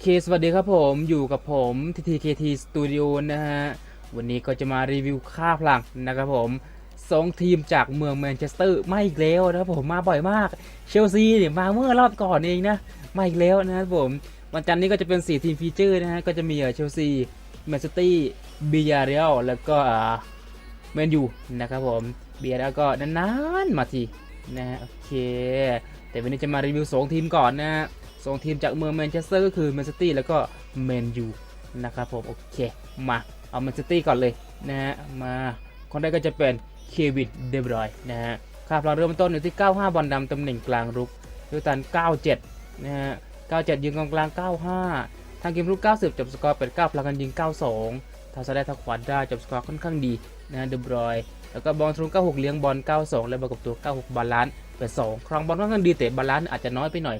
เคสวัสดีครับผมอยู่กับผม TTKT Studio นะฮะ วันนี้ก็จะมารีวิวค่าพลังนะครับผมสองทีมจากเมืองแมนเชสเตอร์ไม่อีกแล้วนะครับผมมาบ่อยมาก เชลซีเนี่ยมาเมื่อรอบก่อนเองนะมาอีกแล้วนะครับผม วันจันทร์นี้ก็จะเป็น 4 ทีมฟีเจอร์นะฮะ ก็จะมีเชลซีแมนซิตี้บียาเรลแล้วก็แมนยูนะครับผมเบียาเรลก็นานๆมาทีนะฮะโอเค แต่วันนี้จะมารีวิว2ทีมก่อนนะฮะ สองทีมจากเมืองแมนเชสเตอร์ก็คือแมนซิตี้แล้วก็แมนยูนะครับผมโอเคมาเอาแมนซิตี้ก่อนเลยนะฮะมาคนแรกก็จะเป็นเควินเดบรอยนะฮะค่าพลังเริ่มต้นอยู่ที่ 95 บอลดำตำแหน่งกลางรุกดูตัน 97 นะฮะ 97 ยิงกองกลาง 95 ทางเกมรุก 90 จบสกอร์เป็น9พลังกันยิง 92ทางซ้ายได้ทางขวาได้จบสกอร์ค่อนข้างดีนะฮะเดบรอย แล้วก็บอลทรุน96 เลี้ยงบอล 92 และบวกกับตัว 96 บาลานซ์เป็น2ครองบอลค่อนข้างดีแต่บาลานซ์อาจจะน้อยไปหน่อย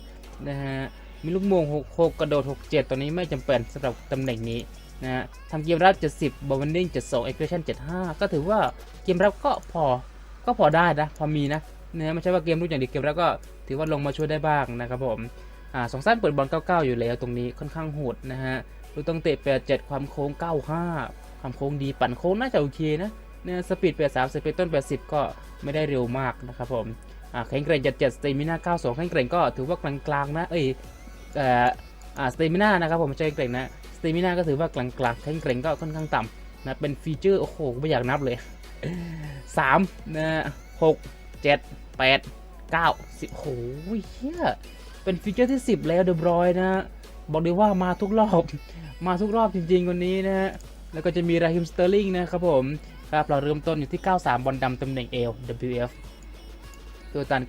นะฮะ มีลูกโมง6 6กระโดด 6 7 ตัวนี้ไม่จำเป็นสำหรับตำแหน่งนี้นะฮะทำเกมรับ 70 บอลวันดิ้ง72 เอ็กซ์เพรสชั่น75 ก็ถือว่าเกมรับก็พอก็พอได้นะ พอมีนะนะไม่ใช่ว่าเกมรุกอย่างเดียวเกมรับก็ถือว่าลงมาช่วยได้บ้างนะครับผมอ่าสองสั้นเปิดบอล99 อยู่แล้วตรงนี้ค่อนข้างโหดนะฮะลูกต้องเตะ87 ความโค้ง 95 ความโค้งดีปั่นโค้งน่าจะโอเคนะเนี่ยสปีด83สปีดต้น 80 ก็ไม่ได้เร็วมากนะครับผมอ่าแข็งแกร่งจัดจัดสเตมิน่า92แข็งแกร่งก็ถือว่ากลางๆนะ เอ้ย เอ่ออ่าสเตมิน่านะครับผมใช่แข็งแกร่งนะสเตมิน่าก็ถือว่ากลางๆแข็งแกร่งก็ค่อนข้างต่ำนะเป็นฟีเจอร์โอ้โหไม่อยากนับเลย3นะหกเจ็ดแปดเก้าสิบโอ้โหเฮียเป็นฟีเจอร์ที่ 10 แล้วเดบรอยนะ บอกเลยว่ามาทุกรอบ มาทุกรอบจริงๆวันนี้นะฮะแล้วก็จะมีราฮิมสเตอร์ลิงนะครับผมครับเราเริ่มต้นอยู่ที่ 93 บอลดำตำแหน่งเอล WF ตัวตัน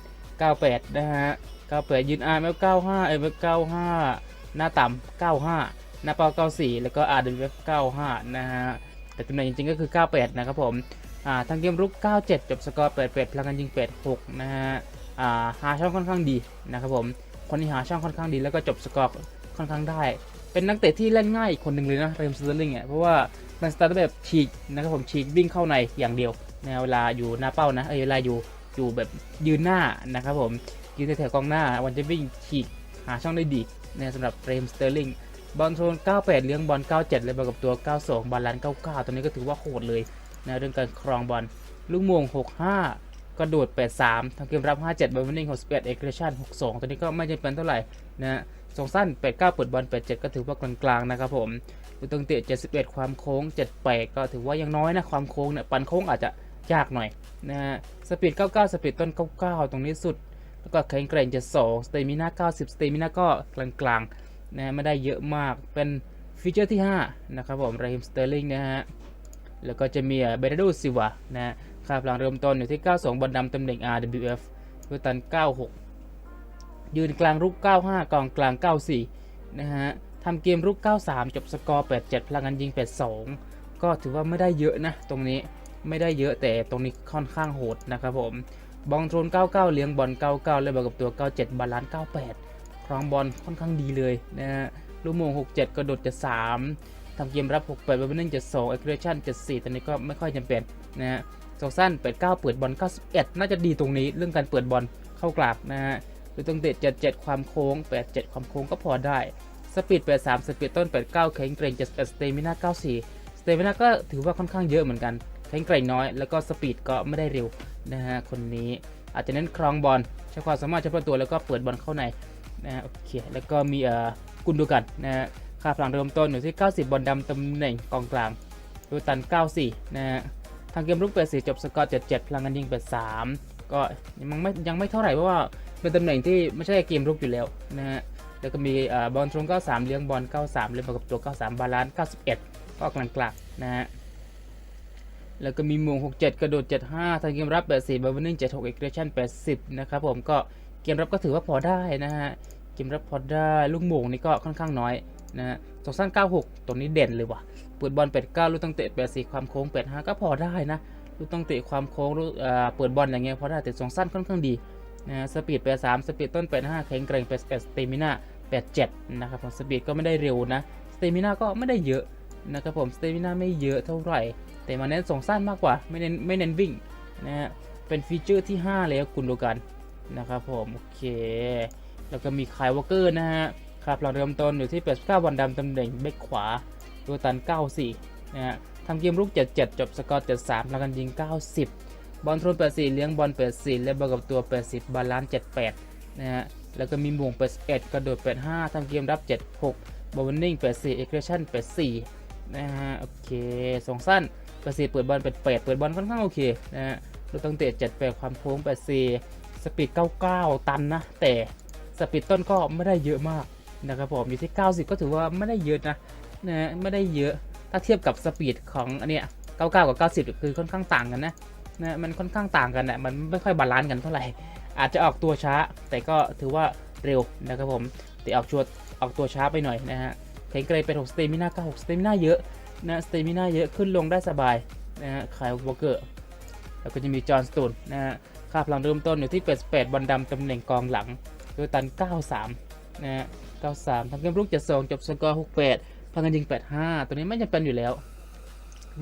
98 98 นะฮะ 98ยืน R เมล95เอเมล95 หน้าต่ำ95 หน้าเป้า94 แล้วก็ RWF 95 นะฮะ แต่ตำแหน่งจริงๆก็คือ 98 นะครับผม อ่าทางเกมรุก 97 จบสกอร์ 88 พลังงานยิง 86 นะฮะ อ่า หาช่องค่อนข้างดีนะครับผม คนที่หาช่องค่อนข้างดีแล้วก็จบสกอร์ค่อนข้างได้ เป็นนักเตะที่เล่นง่ายอีกคนหนึ่งเลยนะเรมสเตอร์ลิงอะเพราะว่ามันสตาร์ทแบบฉีกนะครับผมฉีกวิ่งเข้าในอย่างเดียวนะเวลาอยู่หน้าเป้านะ เอ้เวลาอยู่อยู่แบบยืนหน้านะครับผม ยืนในแถวกองหน้าวันจะวิ่งฉีกหาช่องได้ดีนะสำหรับเรมสเตอร์ลิงบอลโซน98 เลี้ยงบอล 97 เลยบวกกับตัว 92 บอลลัน 99 ตัวนี้ก็ถือว่าโหดเลยนะเรื่องการครองบอล ลูกมง 65 กระโดด 83ทางเกมรับ 57บอลวินนิ่ง61 เอ็กเรชั่น 62 ตัวนี้ก็ไม่จำเป็นเท่าไหร่นะสองสั้น 89 เปิดบอล 87 ก็ถือว่ากลางๆนะครับผมลูกตั้งเตะ 71 ความโค้ง 78 ก็ถือว่ายังน้อยนะความโค้งเนี่ยปันโค้งอาจจะยากหน่อยนะฮะสปีด 99 สปีดต้น 99 ตรงนี้สุด แล้วก็แข็งแกร่งจะ2สเตมิน่า90สเตมิน่าก็กลางๆนะไม่ได้เยอะมากเป็นฟีเจอร์ที่ 5 นะครับผมไรฮิมสเตอร์ลิงนะฮะ แล้วก็จะมีเบรดูซิวานะฮะค่าพลังเริ่มต้นอยู่ที่ 92 บอลดำตำแหน่ง RWF ด้วยตัน 96 ยืนกลางรุก 95 กองกลาง 94 นะฮะทำเกมรุก 93 จบสกอร์ 87 พลังงานยิง 82 ก็ถือว่าไม่ได้เยอะนะ ตรงนี้ไม่ได้เยอะแต่ตรงนี้ค่อนข้างโหดนะครับผม บองโทรน99 เลี้ยงบอล 99 และบวกกับตัว 97 บาลานซ์ 98 ครองบอลค่อนข้างดีเลยนะฮะ ลูกโมง 67 กระโดดจะ 3ทำเกมรับ 68บอลนิ่งจะ2 a g g r e s s i o n 74ตอนนี้ก็ไม่ค่อยจำเป็นนะฮะสองสั้น 89 เปิดบอล 91 น่าจะดีตรงนี้เรื่องการเปิดบอลเข้ากลางนะฮะหรือตรงเตะ77 ความโค้ง 87 ความโค้งก็พอได้ สปีด 83 สปีดต้น 89 แข็งแกร่ง71สเตมิน่า94สเตมิน่าก็ถือว่าค่อนข้างเยอะเหมือนกันแข็งแกรงน้อย แล้วก็สปีดก็ไม่ได้เร็ว นะฮะคนนี้อาจจะเน้นครองบอลใช้ความสามารถเฉพาะตัวแล้วก็เปิดบอลเข้าในนะฮะโอเคแล้วก็มีเอ่อกุนดูกันนะฮะค่าพลังเริ่มต้นอยู่ที่ 90 บอลดำตำแหน่งกองกลางดูตัน 94 นะฮะทางเกมรุก84จบสกอร์ 77 พลังงานยิง 83 ก็ยังไม่ยังไม่เท่าไหร่เพราะว่าเป็นตำแหน่งที่ไม่ใช่เกมรุกอยู่แล้วนะฮะแล้วก็มีเอ่อบอลทรง 93 เลี้ยงบอล 93 เล่นกับตัว 93 บาลานซ์ 91 ก็กลางๆนะฮะ แล้วก็มีมง 67 กระโดด 75ทางเกมรับ 84บอลวินนิ่ง76 เอ็กเรชั่น 80 นะครับผมก็เกมรับก็ถือว่าพอได้นะฮะ เกมรับพอได้ลูกโมงนี่ก็ค่อนข้างน้อยนะฮะสองสั้น96 ตรงนี้เด่นเลยว่ะเปิดบอล89ลูกตั้งเตะ84 ความโค้ง 85 ก็พอได้นะลูกตั้งเตะความโค้งลูกเอ่อเปิดบอลอย่างเงี้ยพอได้แต่สองสั้นค่อนข้างดีนะฮะสปีด83สปีดต้น85แข็งแกร่ง81สเตมิน่า87นะครับผมสปีดก็ไม่ได้เร็วนะสเตมิน่าก็ไม่ได้เยอะ นะครับผมสเตมิน่าไม่เยอะเท่าไหร่ แต่มาเน้นส่งสั้นมากกว่า ไม่เน้นไม่เน้นวิ่งนะฮะเป็นฟีเจอร์ที่5แล้วคุณดูกันนะครับผมโอเค แล้วก็มีคายวอลเกอร์นะฮะคค่าพลังเริ่มต้นอยู่ที่89บอลดำตำแหน่งเบกขวาโดตัน 94 นะฮะทำเกมรุก 77 จบสกอร์73พลังกันยิง 90 บอลทรน84 เลี้ยงบอล84 และบอลกับตัว 80 บาลานซ์78 นะฮะ แล้วก็มีหม่วง81 กระโดด 85 ทำเกมรับ 76บอลนิ่ง84เอ็กเรชั่น84 นะฮะโอเคสองสั้น84เปิดบอล88เปิดบอลค่อนข้างโอเคนะฮะเราต้องเตะ78ความโค้ง84สปีด99ตันนะ แต่สปีดต้นก็ไม่ได้เยอะมากนะครับผมอยู่ที่ 90 ก็ถือว่าไม่ได้เยอะนะนะฮะไม่ได้เยอะถ้าเทียบกับสปีดของอันเนี้ย99 กับ 90 คือค่อนข้างต่างกันนะนะมันค่อนข้างต่างกันนะมันไม่ค่อยบาลานซ์กันเท่าไหร่ อาจจะออกตัวช้า แต่ก็ถือว่าเร็วนะครับผมแต่ออกชัวออกตัวช้าไปหน่อยนะฮะ แข็งเกรเป็น6สเตมิน่า96สเตมิน่าเยอะนะสเตมิน่าเยอะขึ้นลงได้สบายนะฮะคายวอเกอร์แล้วก็จะมีจอห์นสโตนนะฮะค่าพลังเริ่มต้นอยู่ที่88บอลดำตำแหน่งกองหลังโดยตัน 93นะฮะ93ทำเกมรุก72จบสกอร์68พลังกันยิง 85 ตัวนี้ไม่จำเป็นอยู่แล้ว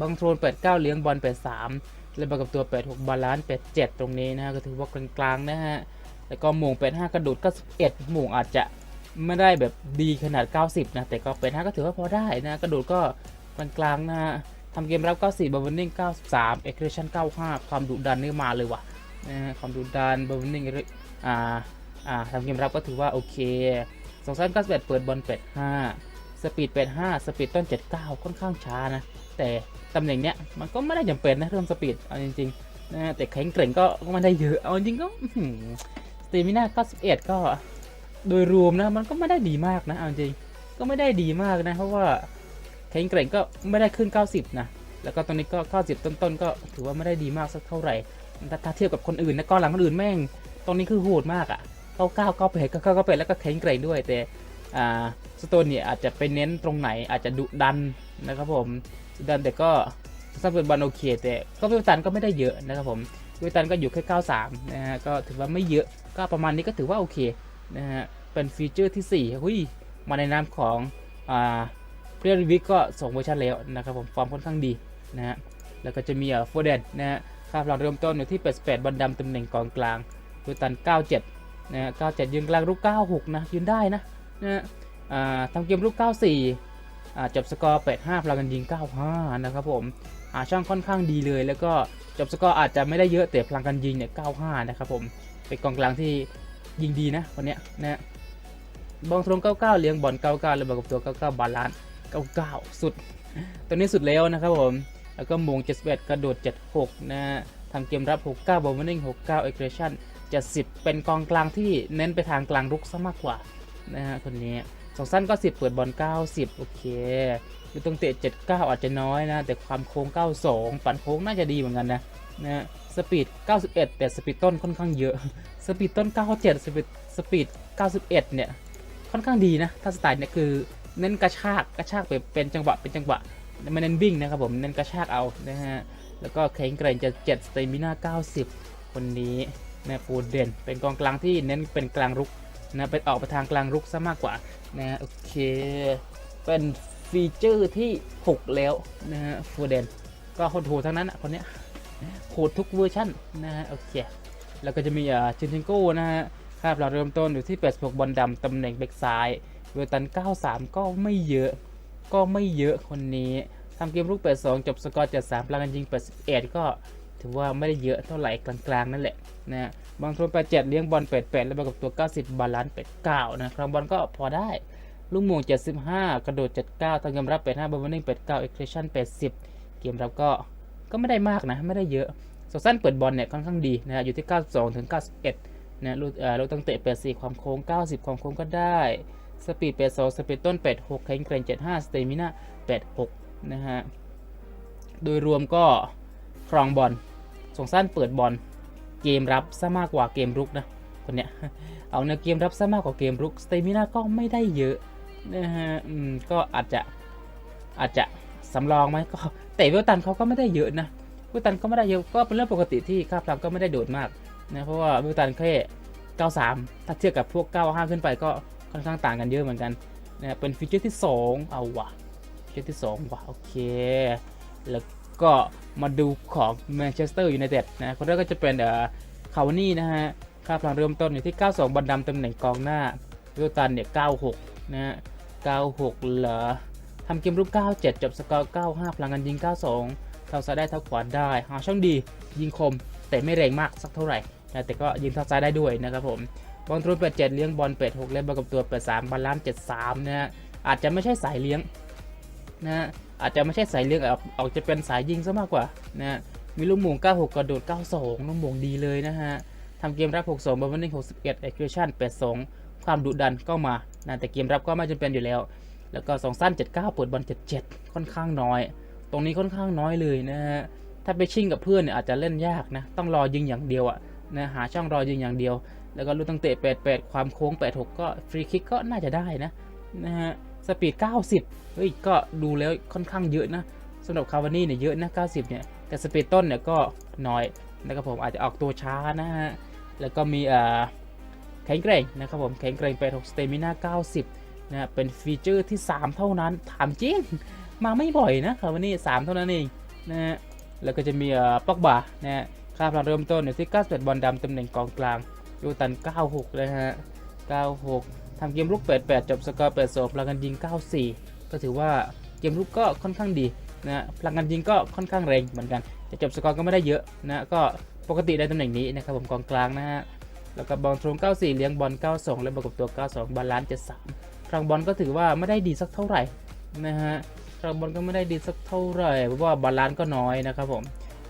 บางโทน89 เลี้ยงบอล 83เล่นบอลกับตัว 86 บาลานซ์87 ตรงนี้นะฮะก็ถือว่ากลางๆนะฮะแล้วก็หม่ง85 กระโดด91หม่งอาจจะ ไม่ได้แบบดีขนาด 90 นะ แต่ก็เป็น5ก็ถือว่าพอได้นะ กระโดดก็กลางๆนะฮะทำเกมรับ 94บอลวิ่ง93เอ็กเรชั่น95 ความดุดันนี่มาเลยว่ะนะความดุดันบอลวิ่งอ่าอ่าทำเกมรับก็ถือว่าโอเคสองสั้น91เปิดบอล85 สปีด 85 สปีดต้น 79 ค่อนข้างช้านะ แต่ตำแหน่งเนี้ยมันก็ไม่ได้จำเป็นนะเรื่องสปีดเอาจริงๆนะแต่แข็งเกร่งก็ก็ไม่ได้เยอะ เอาจริงก็สเตมิน่า91 ก็ โดยรวมนะมันก็ไม่ได้ดีมากนะเอาจริงก็ไม่ได้ดีมากนะ เพราะว่าแข็งเกร่งก็ไม่ได้ขึ้น 90 นะ แล้วก็ตอนนี้ก็ 90 ต้นๆ ก็ถือว่าไม่ได้ดีมากสักเท่าไหร่ ถ้าเทียบกับคนอื่นนะก้อนหลังคนอื่นแม่งตรงนี้คือโหดมากอะ่ะ99 98 99 98แล้วก็แข็งเกร่งด้วย แต่ อ่า สโตนเนี่ยอาจจะไปเน้นตรงไหนอาจจะดุดันนะครับผมดุดันแต่ก็ซับเป็นบอลโอเคแต่ก็วิวตันก็ไม่ได้เยอะนะครับผมวิวตันก็อยู่แค่ 93 นะฮะ ก็ถือว่าไม่เยอะ ก็ประมาณนี้ก็ถือว่าโอเค นะฮะ เป็นฟีเจอร์ที่4หุ้ยมาในนามของอ่าเพียร์วิกก็ส่งเวอร์ชันแล้วนะครับผมฟอร์มค่อนข้างดีนะฮะ แล้วก็จะมีอ่าโฟเดนนะฮะค่าพลังเริ่มต้นอยู่ที่ 88บอลดำตำแหน่งกองกลางวิวตัน 97 นะฮะ 97 ยืนกลางลูก 96 นะ ยืนได้นะนะฮะอ่าทำเกมลูก 94อ่าจบสกอร์ 85 พลังกันยิง 95 นะครับผมหาช่องค่อนข้างดีเลย แล้วก็จบสกอร์อาจจะไม่ได้เยอะแต่พลังกันยิงเนี่ย 95 นะครับผม เป็นกองกลางที่ ยิงดีนะคนเนี้ยนะฮะบอลตรง99เลี้ยงบอล99แล้วบอลกับตัว 99 บาลานซ์99 สุด ตัวนี้สุดแล้วนะครับผม แล้วก็มง71กระโดด 76 นะฮะทำเกมรับ 69 บอลวิ่ง69เอ็กเรชั่น70 เป็นกองกลางที่เน้นไปทางกลางรุกซะมากกว่านะฮะคนนี้สองสั้นก็ 10 เปิดบอล 90 โอเคดูตรงเตะ 79 อาจจะน้อยนะ แต่ความโค้ง 92 ปั่นโค้งน่าจะดีเหมือนกันนะ นะฮะสปีด 91 แต่สปีดต้นค่อนข้างเยอะ สปีดต้น 97 สปีดสปีด 91 เนี่ย ค่อนข้างดีนะ ถ้าสไตล์เนี่ยคือเน้นกระชาก กระชากไปเป็นจังหวะ เป็นจังหวะไม่เน้นวิ่งนะครับผม เน้นกระชากเอานะฮะ แล้วก็แข็งแกร่งจะ 7 สเตมิน่า 90 คนนี้นะโฟเดนเป็นกองกลางที่เน้นเป็นกลางรุกนะเป็นออกไปทางกลางรุกซะมากกว่านะโอเค เป็นฟีเจอร์ที่ 6 แล้วนะฮะโฟเดนก็โหดๆทั้งนั้นอะคนเนี้ย โหดทุกเวอร์ชันนะฮะโอเคแล้วก็จะมีอ่าชินเทนโก้นะฮะค่าเราเริ่มต้นอยู่ที่ 86 บอลดำตำแหน่งแบ็กซ้ายเวลตัน 93 ก็ไม่เยอะ ก็ไม่เยอะคนนี้ทำเกมลูก 82 จบสกอร์ 73พลังกันยิง 81 ก็ถือว่าไม่ได้เยอะเท่าไหร่กลางๆ นั่นแหละนะฮะบางทน87เลี้ยงบอล 88 แล้วบอลกับตัว 90 บาลานซ์89 นะครองบอลก็พอได้ลูกโมง 75 กระโดด 79ทางเกมรับ 85บอลวิ่ง89เอ็กเ t ชั่น80 เกมรับก็ ก็ไม่ได้มากนะ ไม่ได้เยอะสสั้นเปิดบอลเนี่ยค่อนข้างดีนะฮะอยู่ที่ 92ถึง91นะลูกเอ่อลูกตั้งเตะ84ความโค้ง 90 ความโค้งก็ได้ สปีด 82 สปีดต้น 86 แข็งแกร่ง 75 สเตมิน่า 86 นะฮะ โดยรวมก็ครองบอลส่งสั้นเปิดบอลเกมรับซะมากกว่าเกมรุกนะคนเนี้ยเอาเนื้อเกมรับซะมากกว่าเกมรุกสเตมิน่าก็ไม่ได้เยอะนะฮะอืมก็อาจจะอาจจะสำรองไหมก็ แต่เวลตันเขาก็ไม่ได้เยอะนะเวลตันก็ไม่ได้เยอะก็เป็นเรื่องปกติที่ค่าพลังก็ไม่ได้โดดมากนะเพราะว่าเวลตันแค่ 93 ถ้าเทียบกับพวก 95 ขึ้นไปก็ค่อนข้างต่างกันเยอะเหมือนกันนะเป็นฟีเจอร์ที่ 2 เอาวะฟีเจอร์ที่ 2 ว่ะโอเค แล้วก็มาดูของแมนเชสเตอร์ยูไนเต็ดนะคนแรกก็จะเป็นเอ่อคาวานี่นะฮะค่าพลังเริ่มต้นอยู่ที่ 92 บอลดำตำแหน่งกองหน้าเวลตันเนี่ย 96 นะฮะ96 เหรอำเกมรุก 97 จบสกอร์ 95 พลังงานยิง 92 เท้าซ้ายได้เท้าขวาได้ หาช่องดี ยิงคม แต่ไม่แรงมากสักเท่าไหร่นะแต่ก็ยิงเท้าซ้ายได้ด้วยนะครับผมบอลทรูน87เลี้ยงบอล86เล่นบอลกับตัว83บอลล้าน73นะฮะอาจจะไม่ใช่สายเลี้ยงนะฮะอาจจะไม่ใช่สายเลี้ยงออกออกจะเป็นสายยิงซะมากกว่านะฮะมีลูกหม่ง96 กระโดด 92 ลูกหม่งดีเลยนะฮะทำเกมรับ 62บอลวันนิ่ง61เอ็กซ์คิวชั่น82 ความดุดันก็มานะแต่เกมรับก็ไม่จำเป็นอยู่แล้ว แล้วก็สองสั้น 79 เปิดบอล77 ค่อนข้างน้อย ตรงนี้ค่อนข้างน้อยเลยนะฮะ ถ้าไปชิ่งกับเพื่อนเนี่ยอาจจะเล่นยากนะ ต้องรอยิงอย่างเดียวอะนะหาช่องรอยิงอย่างเดียว แล้วก็ลูกตั้งเตะ 88 ความโค้ง 86 ก็ฟรีคิกก็น่าจะได้นะนะฮะ สปีด 90 เฮ้ย ก็ดูแล้วค่อนข้างเยอะนะสำหรับคาวานี่เนี่ยเยอะนะ 90 เนี่ย แต่สปีดต้นเนี่ยก็น้อยนะครับผมอาจจะออกตัวช้านะฮะ แล้วก็มีอ่าแข็งแกร่งนะครับผม แข็งแกร่ง86สเตมิน่า90 นะเป็นฟีเจอร์ที่ 3 เท่านั้น ถามจริง มาไม่บ่อยนะครับวันนี้ 3 เท่านั้นเองนะฮะแล้วก็จะมีเอ่อปอกบานะฮะค่าพลังเริ่มต้นอยู่ที่91บอลดำตำแหน่งกองกลางยูตัน 96 เลยฮะ 96 ทำเกมลุก 88 จบสกอร์ 82พลังกันยิง 94 ก็ถือว่าเกมลุกก็ค่อนข้างดีนะพลังกันยิงก็ค่อนข้างแรงเหมือนกันแต่จบสกอร์ก็ไม่ได้เยอะนะก็ปกติในตำแหน่งนี้นะครับผมกองกลางนะฮะ แล้วก็บอลทรง 94 เลี้ยงบอล 92 และประกบตัว 92 บาลานซ์ 73 รางบอลก็ถือว่าไม่ได้ดีสักเท่าไหร่นะฮะครางบอลก็ไม่ได้ดีสักเท่าไหร่เพราะว่าบาลานซ์ก็น้อยนะครับผม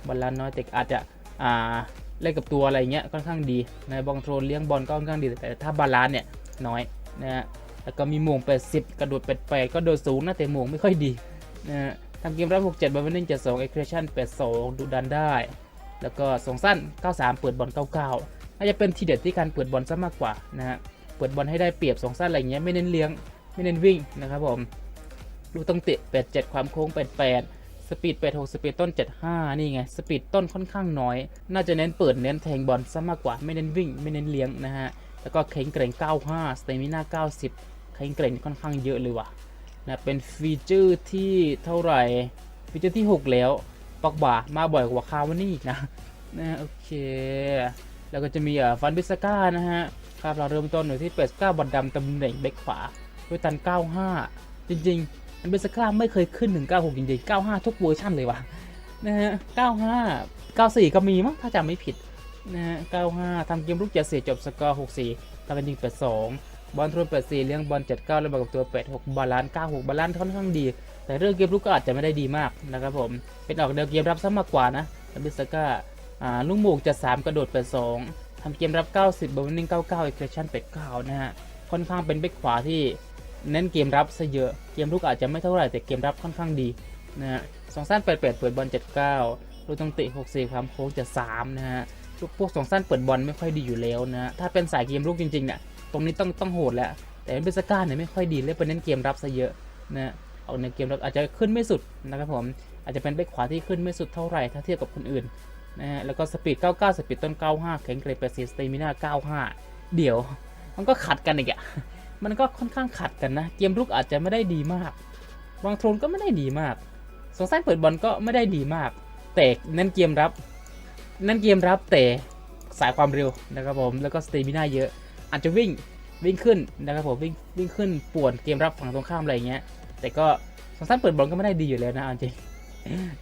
บาลานซ์น้อยแต่อาจจะอ่าเล่นกับตัวอะไรเงี้ยค่อนข้างดีในบอลโทรเลี้ยงบอลก็ค่อนข้างดีแต่ถ้าบาลานซ์เนี่ยน้อยนะฮะแล้วก็มีหม่ง80 กระโดด88ก็โดดสูงนะแต่หม่งไม่ค่อยดีนะฮะทำเกมรับ67บอลวิ่ง72เอ็กเครชั่น82ดูดันได้ แล้วก็ส่งสั้น 93 เปิดบอล99น่าจะเป็นทีเด็ดที่การเปิดบอลซะมากกว่านะฮะ เปิดบอลให้ได้เปรียบสองสั้นอะไรเงี้ยไม่เน้นเลี้ยงไม่เน้นวิ่งนะครับผมดูต้องเตะ87 ความโค้ง 88 สปีด 86 สปีดต้น 75 นี่ไง สปีดต้นค่อนข้างน้อย น่าจะเน้นเปิดเน้นแทงบอลซะมากกว่า ไม่เน้นวิ่ง ไม่เน้นเลี้ยงนะฮะ แล้วก็แข็งแกร่ง 95 สเตมิน่า 90 แข็งแกร่งค่อนข้างเยอะเลยว่ะนะเป็นฟีเจอร์ที่เท่าไหร่ ฟีเจอร์ที่ 6 แล้วปอกบ่ามาบ่อยกว่าคาวานี่อีกนะนะโอเค แล้วก็จะมีฟันบิสก้านะฮะครับเราเริ่มต้นอยู่ที่เป็ดก้าบอลดำตำแหน่งเบกขวาด้วยตัน 95 จริงๆอันเบสก้าไม่เคยขึ้นถึง 96 จริงๆ 95 ทุกเวอร์ชันเลยว่ะนะฮะ 95 94 ก็มีมั้งถ้าจำไม่ผิดนะฮะ 95 ทำเกมลุกเจ็ดสี่จบสกอร์ 64ทำกันยิง 82 บอลทวน84 เลี้ยงบอล 79 แล้วบวกกับตัว 86 บาลานซ์ 96 บาลานซ์ค่อนข้างดี แต่เรื่องเกมลุกก็อาจจะไม่ได้ดีมากนะครับผม เป็นออกแนวเกมรับซะมากกว่านะอันเบสก้า ลุงหมูกจะ 3 กระโดด82ทำเกมรับ 90บอลนิ่ง99เอ็กซ์ชั่น89นะฮะ ค่อนข้างเป็นเบกขวาที่เน้นเกมรับซะเยอะ เกมรุกอาจจะไม่เท่าไหร่แต่เกมรับค่อนข้างดีนะฮะสองสั้น88เปิดบอล79ลูกต้องเตะ64ความโค้งจะ3นะฮะลูกพวกสองสั้นเปิดบอลไม่ค่อยดีอยู่แล้วนะฮะถ้าเป็นสายเกมรุกจริงๆเนี่ยตรงนี้ต้องต้องโหดแล้ว แต่เป็นเบสก้าเนี่ยไม่ค่อยดีเลยเป็นเน้นเกมรับซะเยอะนะฮะเอาในเกมรับอาจจะขึ้นไม่สุดนะครับผมอาจจะเป็นเบกขวาที่ขึ้นไม่สุดเท่าไหร่ถ้าเทียบกับคนอื่น นะฮะแล้วก็สปีด 99 สปีดต้น 95 แข็งเกรด80สเตมิน่า95 เดี๋ยว มันก็ขัดกันอีกอะมันก็ค่อนข้างขัดกันนะ เกมรุกอาจจะไม่ได้ดีมาก วางโทนก็ไม่ได้ดีมากสองสั้นเปิดบอลก็ไม่ได้ดีมาก แต่เน้นเกมรับเน้นเกมรับแต่สายความเร็วนะครับผม แล้วก็สเตมิน่าเยอะ อาจจะวิ่งวิ่งขึ้นนะครับผมวิ่งวิ่งขึ้นป่วนเกมรับฝั่งตรงข้ามอะไรอย่างเงี้ย แต่ก็สองสั้นเปิดบอลก็ไม่ได้ดีอยู่แล้วนะจริง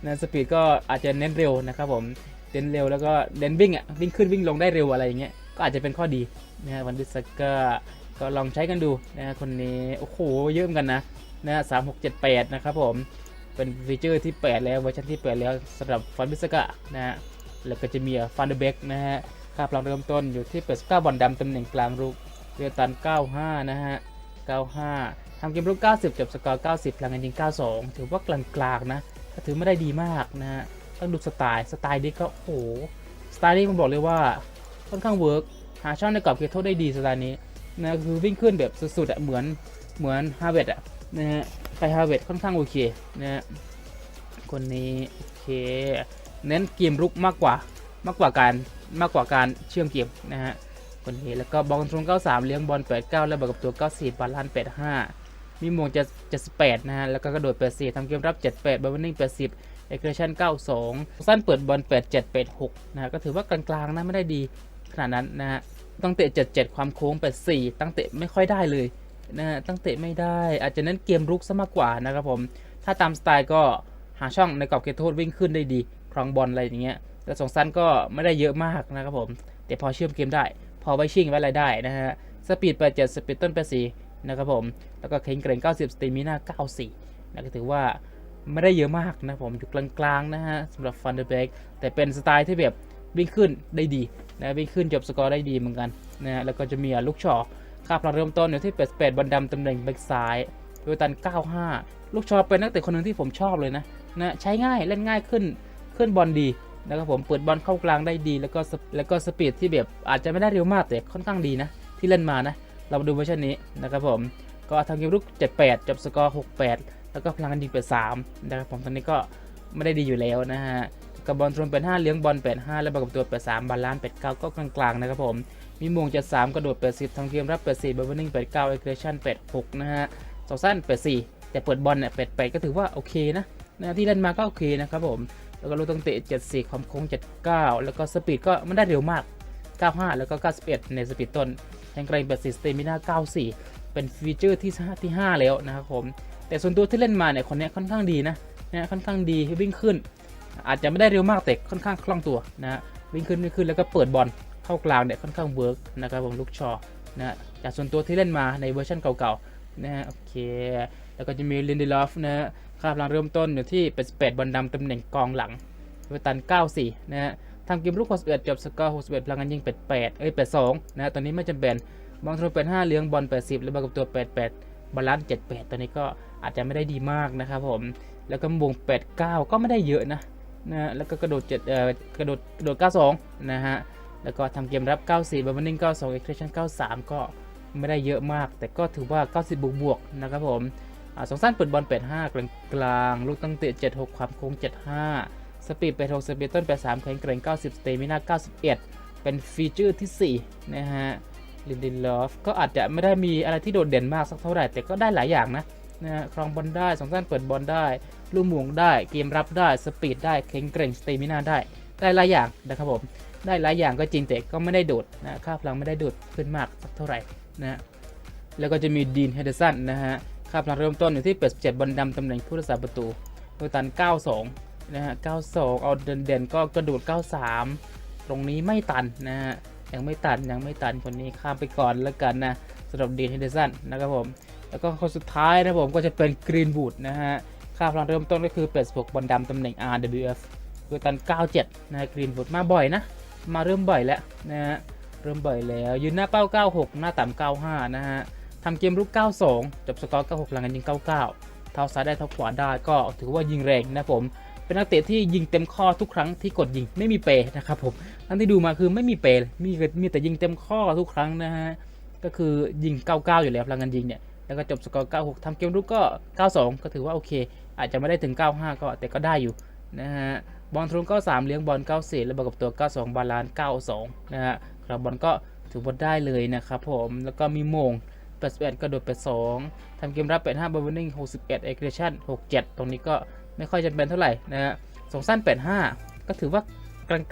นะสปีดก็อาจจะเน้นเร็วนะครับผม เน้นเร็วแล้วก็เน้นวิ่งอะวิ่งขึ้นวิ่งลงได้เร็วอะไรอย่างเงี้ยก็อาจจะเป็นข้อดีนะฮะวันดิสก็ก็ลองใช้กันดูนะฮะคนนี้โอ้โหเยอะเหมือนกันนะนะฮะสามหกเจ็ดแปดนะครับผมเป็นฟีเจอร์ที่ 8 แล้วเวอร์ชันที่ 8 แล้วสำหรับฟันบิสกะนะฮะแล้วก็จะมีฟันเดอร์เบกนะฮะค่าพลังเริ่มต้นอยู่ที่ 89 บอลดำตำแหน่งกลางรุกเรือตัน 95 นะฮะ 95ทำเกมรุก 90 จบสกอร์ 90 พลังงานยิง 92 ถือว่ากลางๆนะ ก็ถือไม่ได้ดีมากนะฮะ ต้องดูสไตล์สไตล์นี้ก็โอ้โหสไตล์นี้ผมบอกเลยว่าค่อนข้างเวิร์กหาช่องในกรอบเขตโทษได้ดีสไตล์นี้นะคือวิ่งขึ้นแบบสุดๆอะเหมือนเหมือนฮาร์เวดอะนะฮะไปฮาร์เวดค่อนข้างโอเคนะฮะคนนี้โอเค เน้นเกมรุกมากกว่ามากกว่าการมากกว่าการเชื่อมเกมนะฮะคนนี้แล้วก็บอลตรง93 เลี้ยงบอล 89 แล้วบวกกับตัว 94บาลานซ์85มีมวกจะ78นะฮะแล้วก็กระโดด 84ทำเกมรับ 78บอลนิ่ง80 เอ็กซ์ชั่น92 สั้นเปิดบอล87 86นะก็ถือว่ากลางๆนะไม่ได้ดีขนาดนั้นนะฮะตั้งเตะ 77 ความโค้ง84ตั้งเตะไม่ค่อยได้เลยนะฮะตั้งเตะไม่ได้ อาจจะเน้นเกมรุกซะมากกว่านะครับผม ถ้าตามสไตล์ก็หาช่องในกรอบเขตโทษวิ่งขึ้นได้ดี ครองบอลอะไรอย่างเงี้ยแต่สองสั้นก็ไม่ได้เยอะมากนะครับผม แต่พอเชื่อมเกมได้ พอไวชิ่งไว้อะไรได้นะฮะ สปีดไป7สปีดต้นไป4นะครับผม แล้วก็เข่งเกรง90สเตมิน่า94นะก็ถือว่า ไม่ได้เยอะมากนะผมอยู่กลางๆนะฮะสำหรับฟันเดอร์เบกแต่เป็นสไตล์ที่แบบวิ่งขึ้นได้ดีนะวิ่งขึ้นจบสกอร์ได้ดีเหมือนกันนะฮะแล้วก็จะมีลูกชอค่าพลังเริ่มต้นอยู่ที่88บอลดำตำแหน่งแบ็กซ้ายโดยตัน 95 ลูกชอเป็นนักเตะคนหนึ่งที่ผมชอบเลยนะนะใช้ง่ายเล่นง่ายขึ้นขึ้นบอลดีนะครับผมเปิดบอลเข้ากลางได้ดี แล้วก็แล้วก็สปีดที่แบบอาจจะไม่ได้เร็วมากแต่ค่อนข้างดีนะที่เล่นมานะเรามาดูเวอร์ชันนี้นะครับผมก็ทางเกมรุก 78จบสกอร์ 68 แล้วก็พลังกันยิงเป็น3นะครับผมตอนนี้ก็ไม่ได้ดีอยู่แล้วนะฮะกับบอลตรงเป็น5เลี้ยงบอล85และบอลกับตัว83บาลานซ์89ก็กลางๆนะครับผมมีมง73กระโดด80ทางเกมรับ84บอลวิ่ง89เอเกรชั่น86นะฮะสองสั้น84แต่เปิดบอลเนี่ย88ก็ถือว่าโอเคนะนะที่เล่นมาก็โอเคนะครับผม แล้วก็ลูกตั้งเตะ74ความโค้ง79แล้วก็สปีดก็ไม่ได้เร็วมาก95แล้วก็91ในสปีดต้นแข่งแกร่ง80สเตมิน่า94เป็นฟีเจอร์ที่ที่5แล้วนะครับผม แต่ส่วนตัวที่เล่นมาเนี่ยคนนี้ค่อนข้างดีนะนะค่อนข้างดีวิ่งขึ้น อาจจะไม่ได้เร็วมากแต่ค่อนข้างคล่องตัวนะวิ่งขึ้นวิ่งขึ้นแล้วก็เปิดบอลเข้ากลางเนี่ยค่อนข้างเวิร์กนะครับผมลูกชอนะจากส่วนตัวที่เล่นมาในเวอร์ชันเก่าๆนะฮะโอเค แล้วก็จะมีลินเดลอฟนะค่าพลังเริ่มต้นอยู่ที่88บอลดำตำแหน่งกองหลังเวตัน 94 นะฮะทำเกมลูก61จบสกอร์61พลังงานยิงเป็ด8เอ้ย 82นะฮะตอนนี้ไม่จำเป็นบอลทรูเป็น5เลี้ยงบอล 80 แล้วบอลกับตัว 88 บาลานซ์78ตอนนี้ก็อาจจะไม่ได้ดีมากนะครับผมแล้วก็บวง89ก็ไม่ได้เยอะนะนะแล้วก็กระโดด7เอ่อกระโดดกระโดด92นะฮะแล้วก็ทำเกมรับ94บอลนิ่ง92 extraction 93ก็ไม่ได้เยอะมาก แต่ก็ถือว่า90บบวกบวกนะครับผมอ่าสองสั้นเปิดบอล85กลางกลางลูกตั้งเตะ76ความโค้ง75สปีดไป6สปีดต้นไป3แข็งแกร่ง90สเตมิน่า91เอ็ดเป็นฟีเจอร์ที่4นะฮะ ลินดินลอฟก็อาจจะไม่ได้มีอะไรที่โดดเด่นมากสักเท่าไหร่ แต่ก็ได้หลายอย่างนะนะครองบอลได้สองสั้นเปิดบอลได้ลูกหม่งได้เกมรับได้สปีดได้แข็งแกร่งสเตมิน่าได้ได้หลายอย่างนะครับผมได้หลายอย่างก็จริงแต่ก็ไม่ได้โดดนะค่าพลังไม่ได้โดดขึ้นมากสักเท่าไหร่นะฮะแล้วก็จะมีดีนเฮเดอร์สันนะฮะค่าพลังเริ่มต้นอยู่ที่ 87บอลดำตำแหน่งผู้รักษาประตูโดยตัน 92 นะฮะ 92 เอาเด่นๆก็กระโดด 93 ตรงนี้ไม่ตันนะฮะ ยังไม่ตันยังไม่ตันคนนี้ข้ามไปก่อนแล้วกันนะสำหรับดีนเฮเดอร์สันนะครับผม แล้วก็คนสุดท้ายนะผมก็จะเป็นกรีนบูดนะฮะ ค่าพลังเริ่มต้นก็คือ 86บอลดำตำแหน่ง RWF โดยตัน 97นะฮะกรีนบูดมาบ่อยนะ มาเริ่มบ่อยแล้วนะฮะ เริ่มบ่อยแล้ว ยืนหน้าเป้า 96 หน้าต่ำ95 นะฮะทำเกมรุก 92 จบสกอร์ 96 หลังกันยิง 99 เท้าซ้ายได้เท้าขวาได้ก็ถือว่ายิงแรงนะผม เป็นนักเตะที่ยิงเต็มข้อทุกครั้งที่กดยิงไม่มีเปย์นะครับผมทั้งที่ดูมาคือไม่มีเปย์มีมีแต่ยิงเต็มข้อทุกครั้งนะฮะก็คือยิง 99 อยู่แล้วพลังงานยิงเนี่ยแล้วก็จบสกอร์ 96ทำเกมรุกก็ 92 ก็ถือว่าโอเค อาจจะไม่ได้ถึง 95 ก็แต่ก็ได้อยู่นะฮะบอลทรุง93 เลี้ยงบอล 94 แล้วบวกกับตัว 92 บาลานซ์92 นะฮะครับบอลก็ถือว่าได้เลยนะครับผม แล้วก็มีโมง 81 กระโดด82ทำเกมรับ 85บอลวินนิ่ง61เอเกรชั่น67 ตรงนี้ก็ ไม่ค่อยจำเป็นเท่าไหร่นะฮะสองสั้น 85 ก็ถือว่า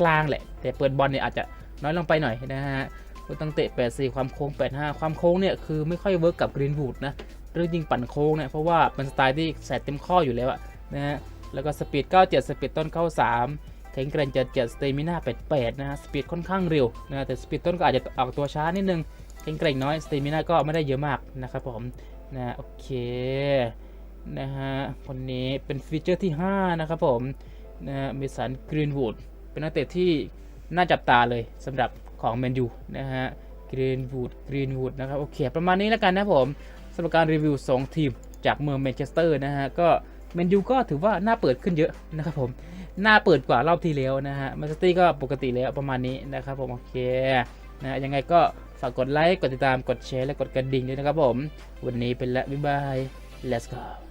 กลางๆแหละ แต่เปิดบอลเนี่ยอาจจะน้อยลงไปหน่อยนะฮะลูกตั้งเตะ 84 ความโค้ง 85 ความโค้งเนี่ยคือไม่ค่อยเวิร์กกับกรีนวูดนะเรื่องยิงปั่นโค้งเนี่ยเพราะว่าเป็นสไตล์ที่ใส่เต็มข้ออยู่แล้วอะนะฮะแล้วก็สปีด 97 สปีดต้น 93แข็งแกร่ง77สเตมิน่า88 นะฮะสปีดค่อนข้างเร็วนะแต่สปีดต้นก็อาจจะออกตัวช้านิดนึงแข็งแกร่งน้อยสเตมิน่าก็ไม่ได้เยอะมากนะครับผมนะโอเค นะฮะคนนี้เป็นฟีเจอร์ที่ 5 นะครับผมนะฮะมิสันกรีนวูดเป็นนักเตะที่น่าจับตาเลยสำหรับของแมนยูนะฮะกรีนวูดกรีนวูดนะครับโอเค ประมาณนี้แล้วกันนะผมสำหรับการรีวิว 2 ทีมจากเมืองแมนเชสเตอร์นะฮะก็แมนยูก็ถือว่าหน้าเปิดขึ้นเยอะนะครับผมหน้าเปิดกว่ารอบที่แล้วนะฮะแมนเชสเตอร์ก็ปกติแล้วประมาณนี้นะครับผมโอเคนะยังไงก็ฝากกดไลค์ กดติดตาม กดแชร์ และกดกระดิ่งด้วยนะครับผม วันนี้เป็นละ บ๊ายบาย let's go